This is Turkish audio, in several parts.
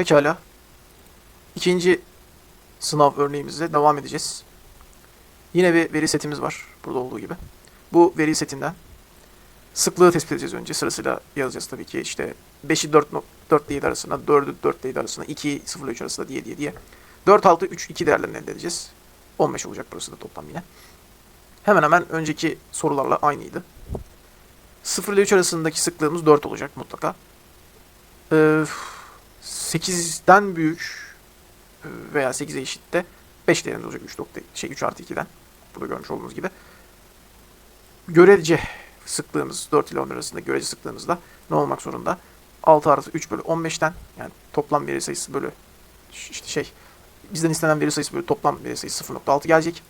Pekala. İkinci sınav örneğimizle devam edeceğiz. Yine bir veri setimiz var burada olduğu gibi. Bu veri setinden sıklığı tespit edeceğiz önce. Sırasıyla yazacağız tabii ki. İşte 5'i 4, 4 ile 7 arasında, 4'ü 4 ile 7 arasında, 2'yi 0 ile 3 arasında diye diye diye. 4, 6, 3, 2 değerlerini elde edeceğiz. 15 olacak burası da toplam yine. Hemen hemen önceki sorularla aynıydı. 0 ile 3 arasındaki sıklığımız 4 olacak mutlaka. Ee, 8'den büyük e, veya 8'e eşit de 5 değerinde olacak 3 nokta şey 3 artı 2'den. Burada görmüş olduğunuz gibi. Görece sıklığımız 4 ile 10 arasında görece sıklığımızda ne olmak zorunda? 6 artı 3 bölü 15'ten yani toplam veri sayısı bölü işte şey bizden istenen veri sayısı bölü toplam veri sayısı 0.6 gelecek.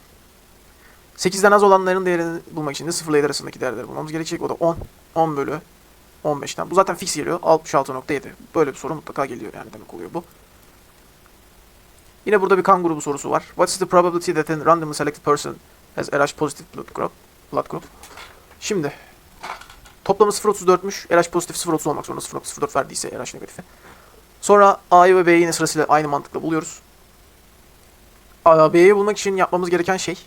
8'den az olanların değerini bulmak için de 0 ile 7 arasındaki değerleri bulmamız gerekecek. O da 10. 10 bölü 15'ten. Bu zaten fix geliyor. 66.7. Böyle bir soru mutlaka geliyor yani demek oluyor bu. Yine burada bir kan grubu sorusu var. What's the probability that a randomly selected person has RH positive blood group? Blood group. Şimdi toplamı 0.34'müş. RH pozitif 0.30 olmak zorunda. 0.04 verdiyse RH negatifi. Sonra A'yı ve B'yi yine sırasıyla aynı mantıkla buluyoruz. A, B'yi bulmak için yapmamız gereken şey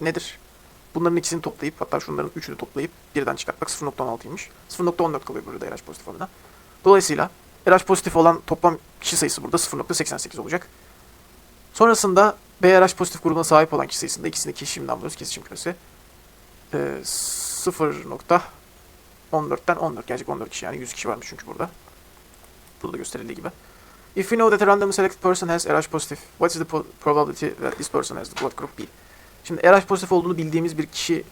nedir? Bunların ikisini toplayıp hatta şunların üçünü toplayıp birden çıkartmak 0.16'ymış. 0.14 kalıyor burada RH pozitif olanına. Dolayısıyla RH pozitif olan toplam kişi sayısı burada 0.88 olacak. Sonrasında BRH pozitif grubuna sahip olan kişi sayısında ikisini kesişimden buluyoruz. Kesişim küresi. Ee, 0.14'ten 14 gelecek 14 kişi yani 100 kişi varmış çünkü burada. Burada gösterildiği gibi. If we know that a randomly selected person has RH positive, what is the probability that this person has the blood group B? Şimdi RH pozitif olduğunu bildiğimiz bir kişi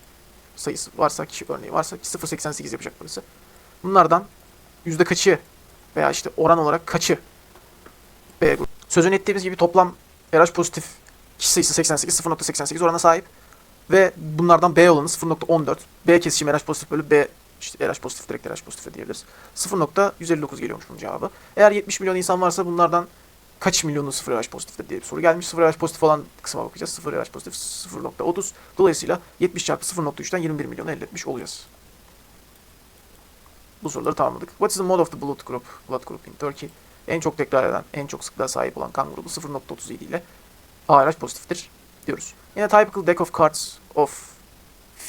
sayısı varsa, kişi örneği varsa 0.88 yapacak burası. Bunlardan yüzde kaçı veya işte oran olarak kaçı B grubu. Sözünü ettiğimiz gibi toplam RH pozitif kişi sayısı 88, 0.88 orana sahip. Ve bunlardan B olanı 0.14. B kesişim RH pozitif bölü B işte RH pozitif direkt RH pozitif diyebiliriz. 0.159 geliyormuş bunun cevabı. Eğer 70 milyon insan varsa bunlardan kaç milyonu 0 RH pozitiftir diye bir soru gelmiş. 0 RH pozitif olan kısma bakacağız. 0 RH pozitif 0.30. Dolayısıyla 70 çarpı 0.3'ten 21 milyon elde etmiş olacağız. Bu soruları tamamladık. What is the mode of the blood group? Blood group in Turkey. En çok tekrar eden, en çok sıklığa sahip olan kan grubu 0.37 ile ARH pozitiftir diyoruz. In a typical deck of cards of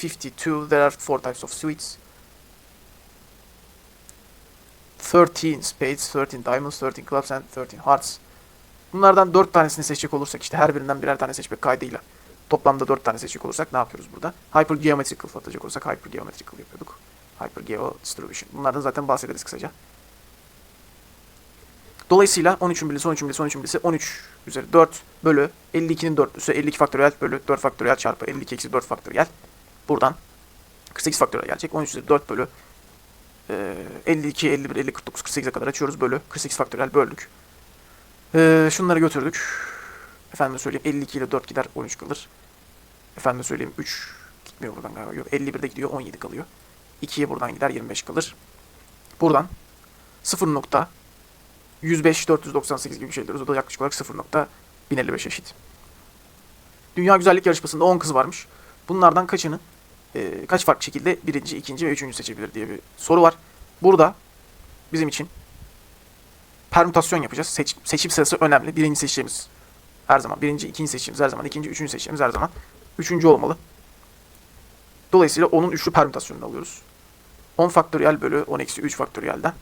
52, there are four types of suites. 13 spades, 13 diamonds, 13 clubs and 13 hearts. Bunlardan 4 tanesini seçecek olursak işte her birinden birer tane seçmek kaydıyla toplamda 4 tane seçecek olursak ne yapıyoruz burada? Hypergeometrical atacak olursak hypergeometrical yapıyorduk. Hypergeo distribution. Bunlardan zaten bahsederiz kısaca. Dolayısıyla 13'ün birisi, 13'ün birisi, 13'ün birisi 13 üzeri 4 bölü 52'nin dörtlüsü 52 faktöriyel bölü 4 faktöriyel çarpı 52 eksi 4 faktöriyel. Buradan 48 faktöriyel gelecek. 13 üzeri 4 bölü e, 52, 51, 50, 49, 48'e kadar açıyoruz. Bölü 48 faktöriyel böldük. E, şunları götürdük. Efendim söyleyeyim 52 ile 4 gider 13 kalır. Efendim söyleyeyim 3 gitmiyor buradan galiba. Yok 51'de gidiyor 17 kalıyor. 2'ye buradan gider 25 kalır. Buradan 0 nokta 105 498 gibi bir şey diyoruz. O da yaklaşık olarak 0.1055 eşit. Dünya Güzellik Yarışması'nda 10 kız varmış. Bunlardan kaçını e, kaç farklı şekilde birinci, ikinci ve üçüncü seçebilir diye bir soru var. Burada bizim için permütasyon yapacağız. Seç, seçim sırası önemli. Birinci seçeceğimiz her zaman. Birinci, ikinci seçeceğimiz her zaman. ikinci, üçüncü seçeceğimiz her zaman. Üçüncü olmalı. Dolayısıyla onun üçlü permütasyonunu alıyoruz. 10 faktöriyel bölü 10 eksi 3 faktöriyelden.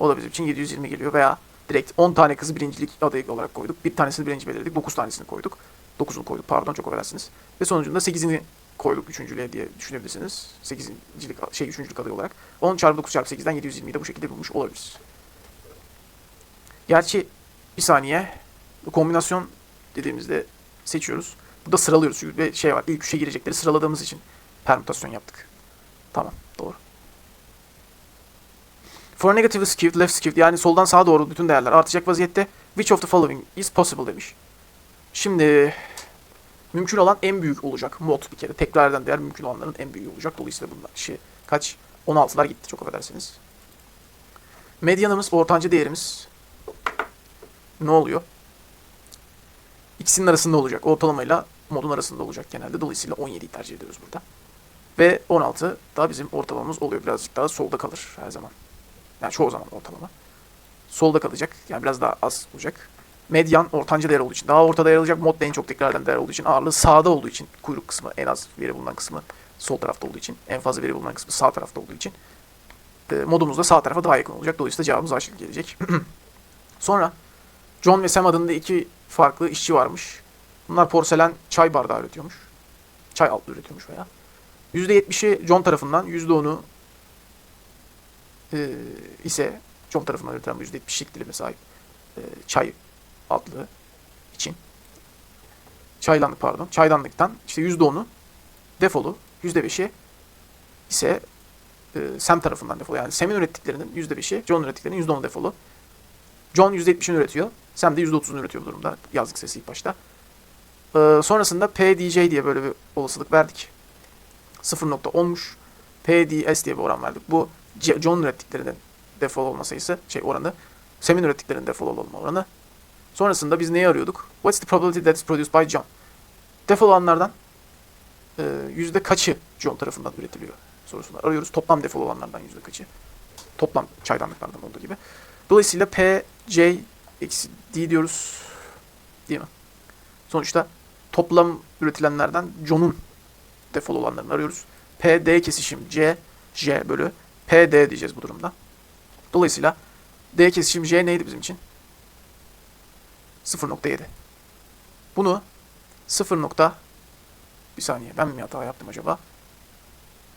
O da bizim için 720 geliyor veya direkt 10 tane kızı birincilik adayı olarak koyduk. Bir tanesini birinci belirledik. 9 tanesini koyduk. 9'unu koyduk pardon çok affedersiniz. Ve sonucunda 8'ini koyduk üçüncülüğe diye düşünebilirsiniz. 8.cilik şey üçüncülük adayı olarak. 10 çarpı 9 çarpı 8'den 720'yi de bu şekilde bulmuş olabiliriz. Gerçi bir saniye kombinasyon dediğimizde seçiyoruz. Burada sıralıyoruz çünkü ve şey var ilk üçe girecekleri sıraladığımız için permütasyon yaptık. Tamam doğru. For negative skewed, left skewed yani soldan sağa doğru bütün değerler artacak vaziyette which of the following is possible demiş. Şimdi mümkün olan en büyük olacak mod bir kere. Tekrar eden değer mümkün olanların en büyüğü olacak. Dolayısıyla bunlar şey kaç? 16'lar gitti çok affedersiniz. Medyanımız, ortanca değerimiz ne oluyor? İkisinin arasında olacak. Ortalamayla modun arasında olacak genelde. Dolayısıyla 17'yi tercih ediyoruz burada. Ve 16 da bizim ortalamamız oluyor. Birazcık daha solda kalır her zaman. Yani çoğu zaman ortalama. solda kalacak. Yani biraz daha az olacak. Medyan ortanca değer olduğu için daha ortada yer alacak. Mod en çok tekrar eden değer olduğu için ağırlığı sağda olduğu için kuyruk kısmı en az veri bulunan kısmı sol tarafta olduğu için en fazla veri bulunan kısmı sağ tarafta olduğu için e, modumuz da sağ tarafa daha yakın olacak. Dolayısıyla cevabımız A gelecek. Sonra John ve Sam adında iki farklı işçi varmış. Bunlar porselen çay bardağı üretiyormuş. Çay altlı üretiyormuş veya. %70'i John tarafından, %10'u e, ise John tarafından üretilen bu %70'lik dilime sahip e, çay adlı için. Çaydanlık pardon. Çaydanlıktan işte %10'u defolu, %5'i ise e, Sam tarafından defolu. Yani Sam'in ürettiklerinin %5'i, John ürettiklerinin %10'u defolu. John %70'ini üretiyor. Sam de %30'unu üretiyor bu durumda. Yazdık sesi ilk başta. Ee, sonrasında PDJ diye böyle bir olasılık verdik. 0.10'muş. PDS diye bir oran verdik. Bu John ürettiklerinin defol olma sayısı, şey oranı. Sam'in ürettiklerinin defol olma oranı. Sonrasında biz neyi arıyorduk? What's the probability that is produced by John? Defol olanlardan e, yüzde kaçı John tarafından üretiliyor sorusunu arıyoruz. Toplam defol olanlardan yüzde kaçı? Toplam çaydanlıklardan olduğu gibi. Dolayısıyla P, J, eksi D diyoruz. Değil mi? Sonuçta toplam üretilenlerden John'un defol olanlarını arıyoruz. P, D kesişim C, J bölü P, D diyeceğiz bu durumda. Dolayısıyla D kesişim J neydi bizim için? 0.7. Bunu 0. nokta- Bir saniye ben mi hata yaptım acaba?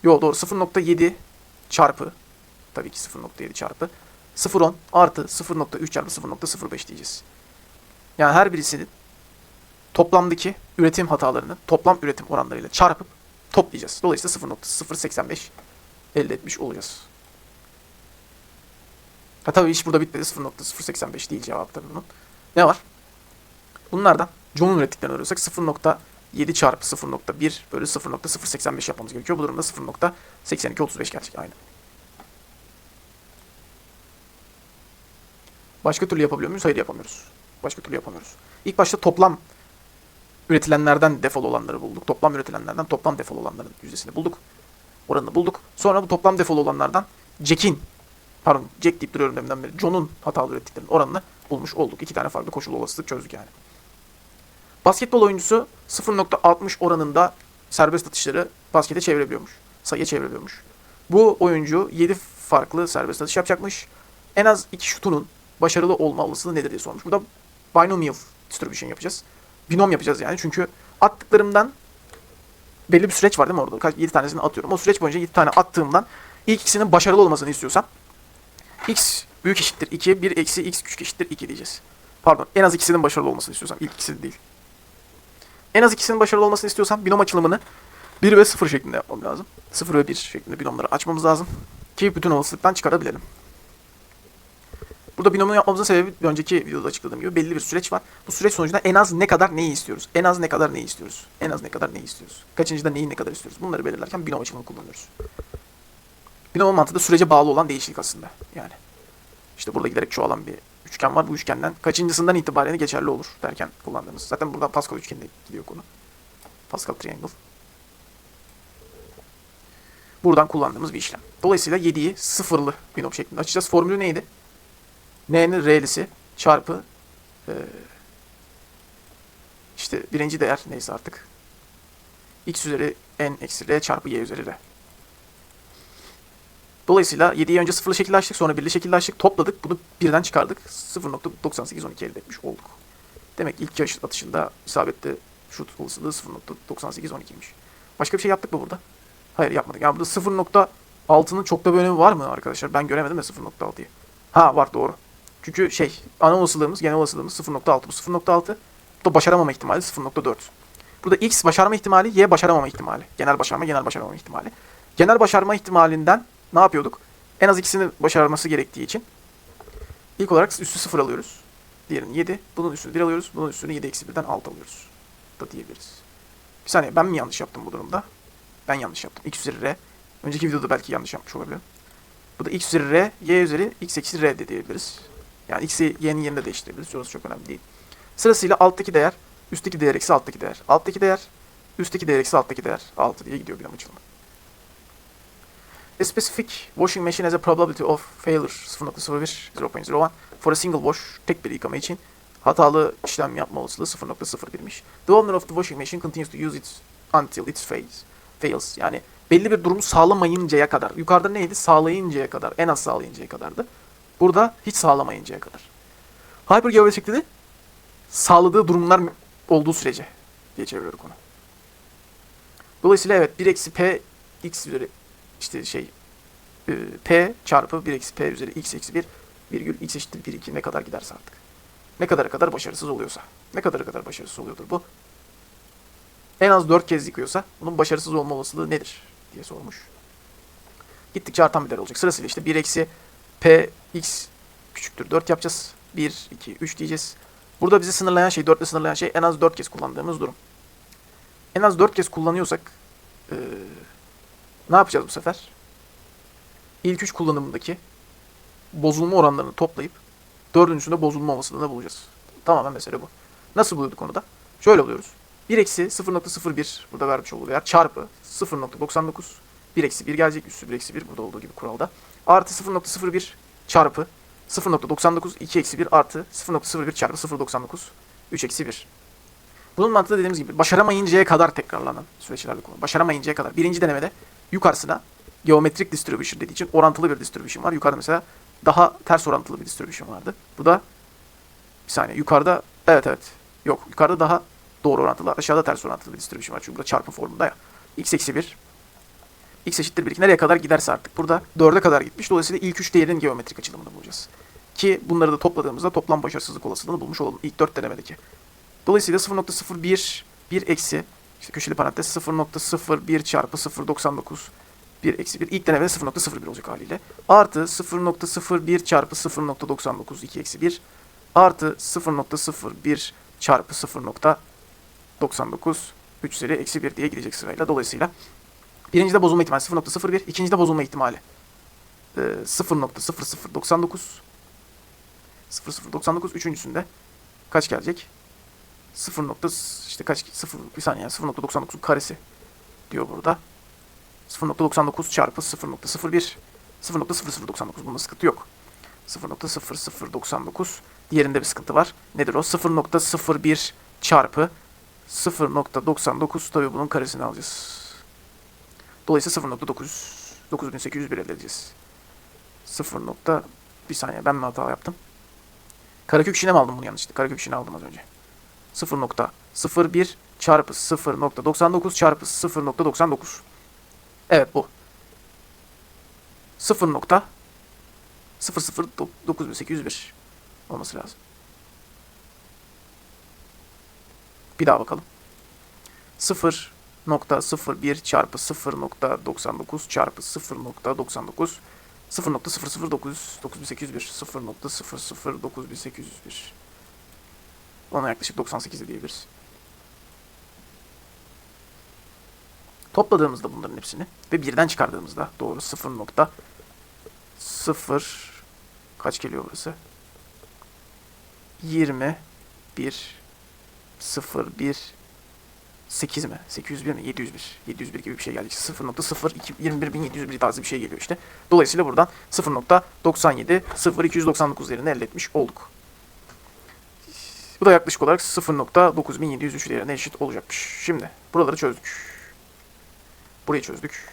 Yo doğru 0.7 çarpı tabii ki 0.7 çarpı 0.10 artı 0.3 çarpı 0.05 diyeceğiz. Yani her birisinin toplamdaki üretim hatalarını toplam üretim oranlarıyla çarpıp toplayacağız. Dolayısıyla 0.085 elde etmiş olacağız. Ha tabii iş burada bitmedi. 0.085 değil cevap tabii bunun. Ne var? Bunlardan John'un ürettiklerini arıyorsak 0.7 çarpı 0.1 bölü 0.085 yapmamız gerekiyor. Bu durumda 0.8235 gelecek aynı. Başka türlü yapabiliyor muyuz? Hayır yapamıyoruz. Başka türlü yapamıyoruz. İlk başta toplam üretilenlerden defol olanları bulduk. Toplam üretilenlerden toplam defol olanların yüzdesini bulduk. Oranını bulduk. Sonra bu toplam defol olanlardan Jack'in pardon Jack deyip duruyorum deminden beri John'un hatalı ürettiklerinin oranını bulmuş olduk. İki tane farklı koşul olasılık çözdük yani. Basketbol oyuncusu 0.60 oranında serbest atışları baskete çevirebiliyormuş. Sayıya çevirebiliyormuş. Bu oyuncu 7 farklı serbest atış yapacakmış. En az 2 şutunun başarılı olma olasılığı nedir diye sormuş. Burada binomial distribution yapacağız. Binom yapacağız yani. Çünkü attıklarımdan belli bir süreç var değil mi orada? Kaç 7 tanesini atıyorum. O süreç boyunca 7 tane attığımdan ilk ikisinin başarılı olmasını istiyorsam x büyük eşittir 2, 1 eksi x küçük eşittir 2 diyeceğiz. Pardon en az ikisinin başarılı olmasını istiyorsam ilk ikisi değil. En az ikisinin başarılı olmasını istiyorsam binom açılımını 1 ve 0 şeklinde yapmam lazım. 0 ve 1 şeklinde binomları açmamız lazım. Ki bütün olasılıktan çıkarabilelim. Burada binomu yapmamızın sebebi önceki videoda açıkladığım gibi belli bir süreç var. Bu süreç sonucunda en az ne kadar neyi istiyoruz? En az ne kadar neyi istiyoruz? En az ne kadar neyi istiyoruz? Kaçıncıda neyi ne kadar istiyoruz? Bunları belirlerken binom açılımını kullanıyoruz. Binom mantığı da sürece bağlı olan değişiklik aslında. Yani işte burada giderek çoğalan bir üçgen var. Bu üçgenden kaçıncısından itibaren geçerli olur derken kullandığımız. Zaten burada Pascal üçgenine gidiyor konu. Pascal triangle. Buradan kullandığımız bir işlem. Dolayısıyla 7'yi sıfırlı binom şeklinde açacağız. Formülü neydi? N'nin R'lisi çarpı e, işte birinci değer neyse artık. X üzeri N eksi R çarpı Y üzeri R. Dolayısıyla 7'yi önce sıfırlı şekilde sonra birli şekilde. Topladık. Bunu birden çıkardık. 0.9812 elde etmiş olduk. Demek ki ilk atışında isabetli şut olasılığı 0.9812'ymiş. Başka bir şey yaptık mı burada? Hayır yapmadık. Yani burada 0.6'nın çok da bir önemi var mı arkadaşlar? Ben göremedim de 0.6'yı. Ha var doğru. Çünkü şey ana olasılığımız, genel olasılığımız 0.6 bu 0.6. Bu da başaramama ihtimali 0.4. Burada x başarma ihtimali, y başaramama ihtimali. Genel başarma, genel başaramama ihtimali. Genel başarma ihtimalinden ne yapıyorduk? En az ikisini başarması gerektiği için ilk olarak üstü 0 alıyoruz. Diğerini 7. Bunun üstünü 1 alıyoruz. Bunun üstünü 7 eksi 1'den 6 alıyoruz. Da diyebiliriz. Bir saniye ben mi yanlış yaptım bu durumda? Ben yanlış yaptım. x üzeri r. Önceki videoda belki yanlış yapmış olabilirim. Bu da x üzeri r, y üzeri x eksi r de diyebiliriz. Yani x'i y'nin yerine değiştirebiliriz. Orası çok önemli değil. Sırasıyla alttaki değer, üstteki değer eksi alttaki değer. Alttaki değer, üstteki değer eksi alttaki değer. 6 diye gidiyor bir açılımı. A specific washing machine has a probability of failure 0.01 0.01 for a single wash tek bir yıkama için hatalı işlem yapma olasılığı 0.01'miş. The owner of the washing machine continues to use it until it fails. fails. Yani belli bir durumu sağlamayıncaya kadar. Yukarıda neydi? Sağlayıncaya kadar. En az sağlayıncaya kadardı. Burada hiç sağlamayıncaya kadar. Hypergeometrik dedi sağladığı durumlar olduğu sürece diye çeviriyor konu. Dolayısıyla evet 1 eksi p x üzeri işte şey e, p çarpı 1 eksi p üzeri x eksi 1 virgül x eşittir 1 2 ne kadar giderse artık. Ne kadara kadar başarısız oluyorsa. Ne kadara kadar başarısız oluyordur bu? En az 4 kez yıkıyorsa bunun başarısız olma olasılığı nedir diye sormuş. Gittikçe artan bir değer olacak. Sırasıyla işte 1 eksi p x küçüktür 4 yapacağız. 1, 2, 3 diyeceğiz. Burada bizi sınırlayan şey, 4 ile sınırlayan şey en az 4 kez kullandığımız durum. En az 4 kez kullanıyorsak eee, ne yapacağız bu sefer? İlk 3 kullanımındaki bozulma oranlarını toplayıp dördüncüsünde bozulma olasılığını bulacağız. Tamamen mesele bu. Nasıl buluyorduk onu da? Şöyle buluyoruz. 1 eksi 0.01 burada vermiş olduğu değer çarpı 0.99 1 eksi 1 gelecek üssü 1 eksi 1 burada olduğu gibi kuralda. Artı 0.01 çarpı 0.99 2 eksi 1 artı 0.01 çarpı 0.99 3 eksi 1. Bunun mantığı dediğimiz gibi başaramayıncaya kadar tekrarlanan süreçlerle konu. Başaramayıncaya kadar. Birinci denemede yukarısına geometrik distribution dediği için orantılı bir distribution var. Yukarıda mesela daha ters orantılı bir distribution vardı. Bu da bir saniye yukarıda evet evet yok yukarıda daha doğru orantılı aşağıda ters orantılı bir distribution var. Çünkü burada çarpım formunda ya. x eksi 1 x eşittir 1 2 nereye kadar giderse artık. Burada 4'e kadar gitmiş. Dolayısıyla ilk 3 değerin geometrik açılımını bulacağız. Ki bunları da topladığımızda toplam başarısızlık olasılığını bulmuş olalım. İlk 4 denemedeki. Dolayısıyla 0.01 1 eksi işte köşeli parantez 0.01 çarpı 0.99 1 eksi 1. İlk denemede 0.01 olacak haliyle. Artı 0.01 çarpı 0.99 2 eksi 1. Artı 0.01 çarpı 0.99 3 üzeri eksi 1 diye gidecek sırayla. Dolayısıyla birincide bozulma ihtimali 0.01. ikincide bozulma ihtimali e, 0.0099 0099 üçüncüsünde kaç gelecek? 0. nokta işte kaç 0 bir saniye 0.99'un karesi diyor burada. 0.99 çarpı 0.01 0.0099 bunda sıkıntı yok. 0.0099 diğerinde bir sıkıntı var. Nedir o? 0.01 çarpı 0.99 tabii bunun karesini alacağız. Dolayısıyla 0.9 9801 elde edeceğiz. 0. nokta- bir saniye ben mi hata yaptım? Karekök işine mi aldım bunu yanlışlıkla? Karekök işine aldım az önce. 0.01 çarpı 0.99 çarpı 0.99. Evet bu. 0. nokta 0.09801 olması lazım. Bir daha bakalım. 0.01 çarpı 0.99 çarpı 0.99 0.009 9801 0.009 Ona yaklaşık 98 de diyebiliriz. Topladığımızda bunların hepsini ve birden çıkardığımızda doğru 0.0 kaç geliyor burası? 20 1 0 1 8 mi? 801 mi? 701. 701 gibi bir şey gelecek. 0.0 21701 tarzı bir şey geliyor işte. Dolayısıyla buradan 0.97 0299 değerini elde etmiş olduk. Bu da yaklaşık olarak 0.9703 değerine eşit olacakmış. Şimdi buraları çözdük. Burayı çözdük.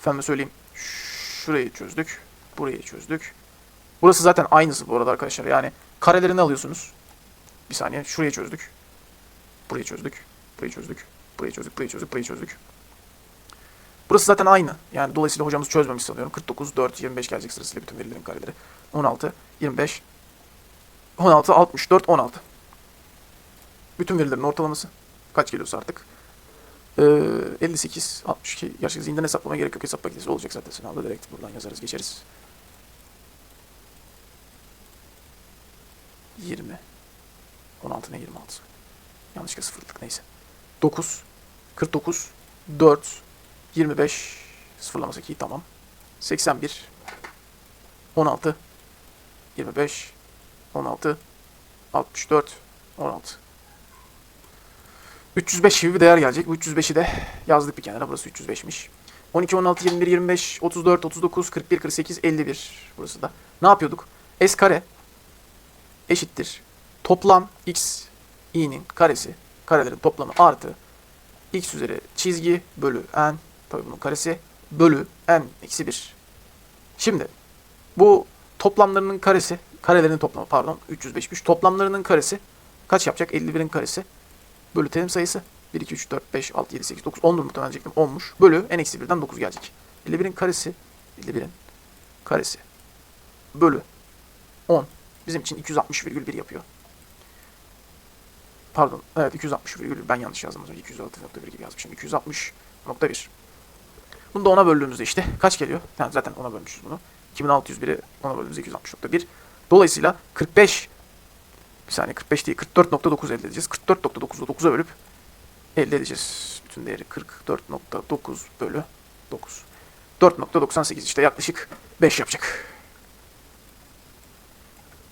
Efendim söyleyeyim. Şurayı çözdük. Burayı çözdük. Burası zaten aynısı bu arada arkadaşlar. Yani karelerini alıyorsunuz. Bir saniye. Şurayı çözdük. Burayı çözdük. Burayı çözdük. Burayı çözdük. Burayı çözdük. Burayı çözdük. Burası zaten aynı. Yani dolayısıyla hocamız çözmemiş sanıyorum. 49, 4, 25 gelecek sırasıyla bütün verilerin kareleri. 16, 25, 16, 64, 16. Bütün verilerin ortalaması kaç geliyorsa artık. Ee, 58, 62. Gerçi zihinden hesaplama gerek yok. Hesap makinesi olacak zaten sınavda. Direkt buradan yazarız geçeriz. 20. 16 ne 26. Yanlışlıkla sıfırladık neyse. 9, 49, 4, 25, sıfırlaması 2 tamam. 81, 16, 25, 16, 64, 16. 305 gibi bir değer gelecek. Bu 305'i de yazdık bir kenara. Burası 305'miş. 12, 16, 21, 25, 34, 39, 41, 48, 51 burası da. Ne yapıyorduk? S kare eşittir. Toplam x i'nin karesi, karelerin toplamı artı x üzeri çizgi bölü n, tabii bunun karesi, bölü n eksi 1. Şimdi bu toplamlarının karesi, karelerinin toplamı pardon 305'miş. Toplamlarının karesi kaç yapacak? 51'in karesi bölü terim sayısı. 1, 2, 3, 4, 5, 6, 7, 8, 9, 10'dur muhtemelen diyecektim. 10'muş. Bölü n eksi 1'den 9 gelecek. 51'in karesi, 51'in karesi bölü 10 bizim için 260,1 yapıyor. Pardon. Evet 260,1 ben yanlış yazdım. az önce. 206.1 gibi yazmışım. 260.1. Bunu da 10'a böldüğümüzde işte kaç geliyor? Yani zaten 10'a bölmüşüz bunu. 2601'i 10'a böldüğümüzde 260.1. Dolayısıyla 45 bir saniye 45 değil 44.9 elde edeceğiz. 44.9'u 9'a bölüp elde edeceğiz. Bütün değeri 44.9 bölü 9. 4.98 işte yaklaşık 5 yapacak.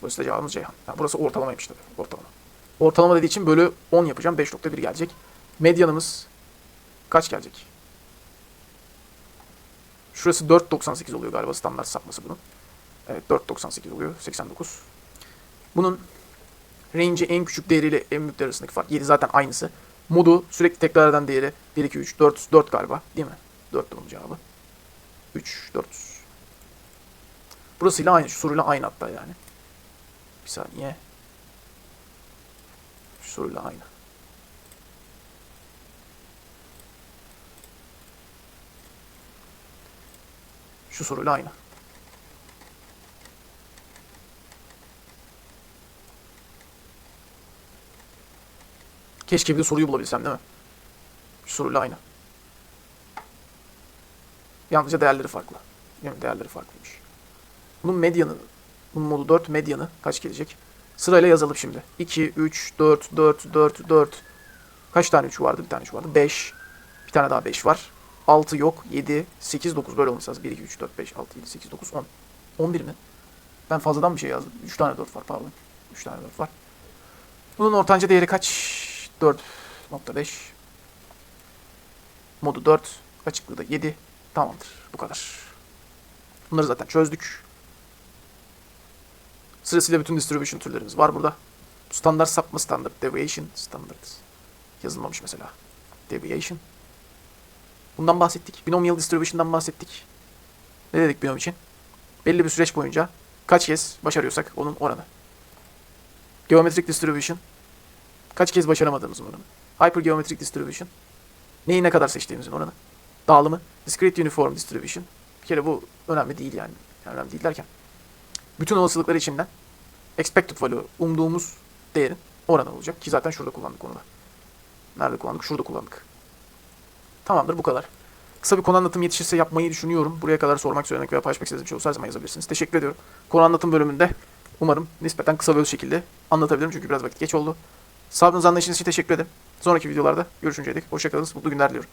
Da cevabımız Ceyhan. Ha, burası ortalamaymış tabii. Ortalama. Ortalama dediği için bölü 10 yapacağım. 5.1 gelecek. Medyanımız kaç gelecek? Şurası 4.98 oluyor galiba standart sapması bunun. Evet 4.98 oluyor. 89. Bunun range'i en küçük değeriyle en büyük değeri arasındaki fark 7 zaten aynısı. Modu sürekli tekrar eden değeri 1, 2, 3, 4, 4 galiba değil mi? 4 bunun cevabı. 3, 4. Burasıyla aynı. Soruyla aynı hatta yani. Bir saniye. Soruyla aynı. Şu soruyla aynı. Keşke bir soruyu bulabilsem değil mi? Şu soruyla aynı. Yalnızca değerleri farklı. Değerleri farklıymış. Bunun medyanı, bunun modu 4 medyanı kaç gelecek? Sırayla yazalım şimdi. 2, 3, 4, 4, 4, 4. Kaç tane 3 vardı? Bir tane 3 vardı. 5. Bir tane daha 5 var. 6 yok. 7, 8, 9 böyle olması lazım. 1, 2, 3, 4, 5, 6, 7, 8, 9, 10. 11 mi? Ben fazladan bir şey yazdım. 3 tane 4 var pardon. 3 tane 4 var. Bunun ortanca değeri kaç? 4.5. Modu 4. Açıklığı da 7. Tamamdır. Bu kadar. Bunları zaten çözdük. Sırasıyla bütün distribution türlerimiz var burada. Standart sapma, standard deviation, standard yazılmamış mesela. Deviation. Bundan bahsettik. Binomial distribution'dan bahsettik. Ne dedik binom için? Belli bir süreç boyunca kaç kez başarıyorsak onun oranı. Geometric distribution. Kaç kez başaramadığımızın oranı. Hypergeometric distribution. Neyi ne kadar seçtiğimizin oranı. Dağılımı. Discrete uniform distribution. Bir kere bu önemli değil yani. yani önemli değil derken. Bütün olasılıkları içinden expected value umduğumuz değerin oranı olacak. Ki zaten şurada kullandık onu da. Nerede kullandık? Şurada kullandık. Tamamdır bu kadar. Kısa bir konu anlatım yetişirse yapmayı düşünüyorum. Buraya kadar sormak, söylemek veya paylaşmak istediğiniz bir şey olursa her zaman yazabilirsiniz. Teşekkür ediyorum. Konu anlatım bölümünde umarım nispeten kısa öz şekilde anlatabilirim. Çünkü biraz vakit geç oldu. Sabrınız anlayışınız için teşekkür ederim. Sonraki videolarda görüşünceye dek hoşçakalınız. Mutlu günler diliyorum.